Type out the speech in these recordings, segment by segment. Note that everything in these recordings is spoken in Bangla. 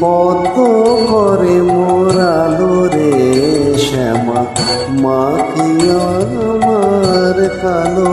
পদ্ম করে মোরালো রে শ্যামা মাখিয়া আমার কালো?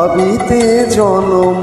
ভাবিতে জন্ম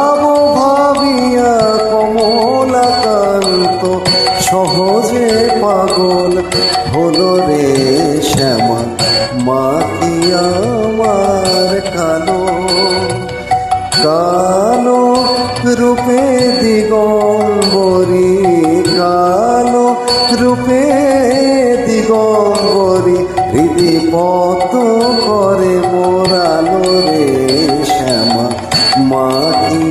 সহজে পাগল হলো রে শ্যামা মাটি আমার কালো। কালো রূপে দিগম্বরী, কালো রূপে দিগম্বরী হৃদি পত করে মোরালো রে শ্যামা মাটি